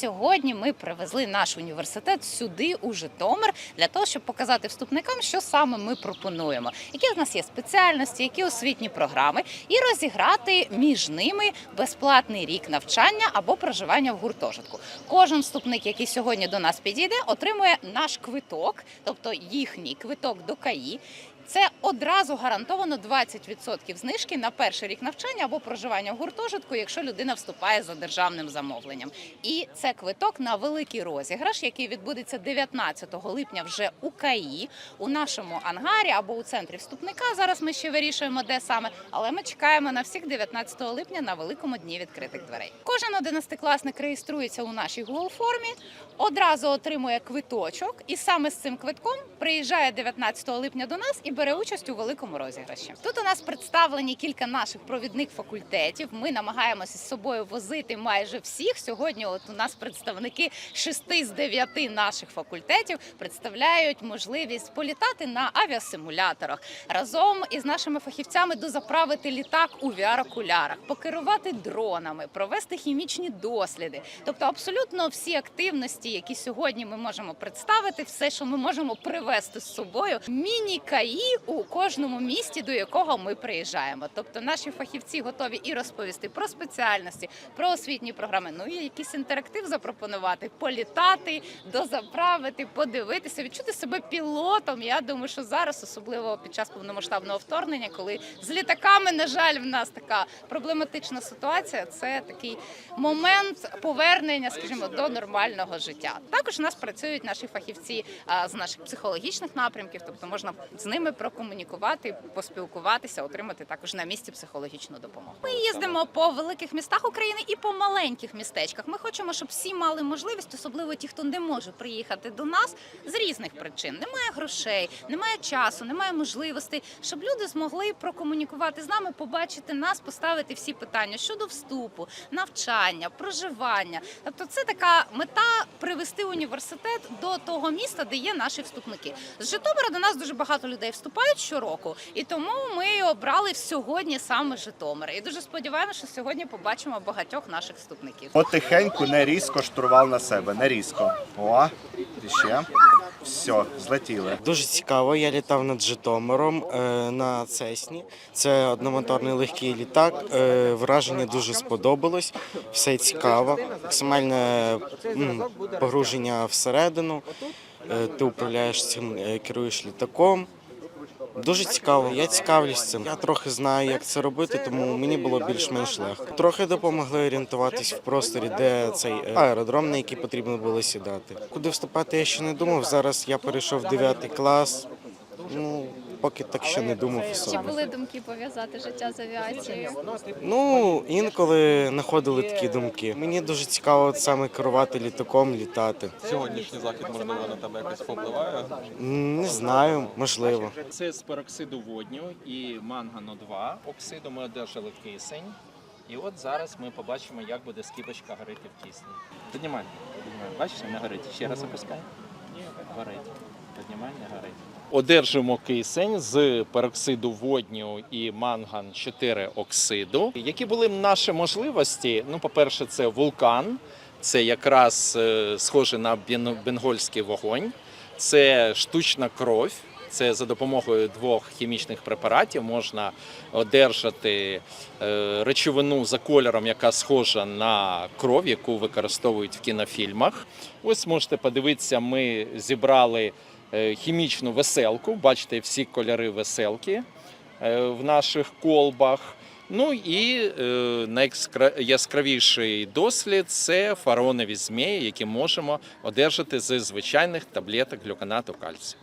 сьогодні ми привезли наш університет сюди, у Житомир, для того, щоб показати вступникам, що саме ми пропонуємо, які в нас є спеціальності, які освітні програми, і розіграти між ними безплатний рік навчання або проживання в гуртожитку. Кожен вступник, який сьогодні до нас підійде, отримує наш квиток, тобто їхній квиток до КАІ. Це одразу гарантовано 20% знижки на перший рік навчання або проживання в гуртожитку, якщо людина вступає за державним замовленням. І це квиток на великий розіграш, який відбудеться 19 липня вже у КАІ, у нашому ангарі або у центрі вступника. Зараз ми ще вирішуємо, де саме, але ми чекаємо на всіх 19 липня на великому дні відкритих дверей. Кожен одинадцятикласник реєструється у нашій Google формі, одразу отримує квиточок, і саме з цим квитком приїжджає 19 липня до нас і бере участь у великому розіграші. Тут у нас представлені кілька наших провідних факультетів. Ми намагаємося з собою возити майже всіх. Сьогодні, от у нас представники шести з дев'яти наших факультетів представляють можливість політати на авіасимуляторах разом із нашими фахівцями дозаправити літак у VR-окулярах, покерувати дронами, провести хімічні досліди. Тобто, абсолютно всі активності, які сьогодні ми можемо представити, все, що ми можемо привезти з собою, у кожному місті, до якого ми приїжджаємо. Тобто, наші фахівці готові і розповісти про спеціальності, про освітні програми. Ну і якийсь інтерактив запропонувати, політати, дозаправити, подивитися, відчути себе пілотом. Я думаю, що зараз, особливо під час повномасштабного вторгнення, коли з літаками, на жаль, в нас така проблематична ситуація. Це такий момент повернення, скажімо, до нормального життя. Також у нас працюють наші фахівці з наших психологічних напрямків, тобто можна з ними прокомунікувати, поспілкуватися, отримати також на місці психологічну допомогу. Ми їздимо по великих містах України і по маленьких містечках. Ми хочемо, щоб всі мали можливість, особливо ті, хто не може приїхати до нас з різних причин. Немає грошей, немає часу, немає можливостей, щоб люди змогли прокомунікувати з нами, побачити нас, поставити всі питання щодо вступу, навчання, проживання. Тобто, це така мета привести університет до того міста, де є наші вступники. З Житомира до нас дуже багато людей вступають щороку, і тому ми обрали сьогодні саме Житомир. І дуже сподіваємося, що сьогодні побачимо багатьох наших вступників. Потихеньку, не різко штурвал на себе, не різко. О, і ще. Все, злетіли. Дуже цікаво. Я літав над Житомиром е, на Цесні. Це одномоторний легкий літак. Е, враження дуже сподобалось. Все цікаво. Максимальне м, погруження всередину. Е, ти управляєш цим, е, керуєш літаком. Дуже цікаво, я цікавлюсь цим. Я трохи знаю, як це робити, тому мені було більш-менш легко. Трохи допомогли орієнтуватись в просторі, де цей е, аеродром, на який потрібно було сідати. Куди вступати, я ще не думав. Зараз я перейшов в 9 клас. Ну, поки так ще не думав Чи особо. були думки пов'язати життя з авіацією? Ну, інколи знаходили такі думки. Мені дуже цікаво от саме керувати літаком, літати. Сьогоднішній захід можливо на тебе якось повпливає. М, Не знаю, можливо. Це з пероксиду водню і мангану 2 оксиду ми одержали кисень. І от зараз ми побачимо, як буде скибочка горити в кисні. Піднімай, піднімай. Бачиш, не горить. Ще раз опускай. Горить. Одержимо кисень з пероксиду водню і манган 4 оксиду. Які були наші можливості? Ну, по-перше, це вулкан, це якраз е, схоже на бенгольський вогонь, це штучна кров. Це за допомогою двох хімічних препаратів можна одержати е, речовину за кольором, яка схожа на кров, яку використовують в кінофільмах. Ось можете подивитися, ми зібрали хімічну веселку. Бачите всі кольори веселки е, в наших колбах. Ну і е, найяскравіший дослід це фараонові змії, які можемо одержати з звичайних таблеток глюконату кальцію.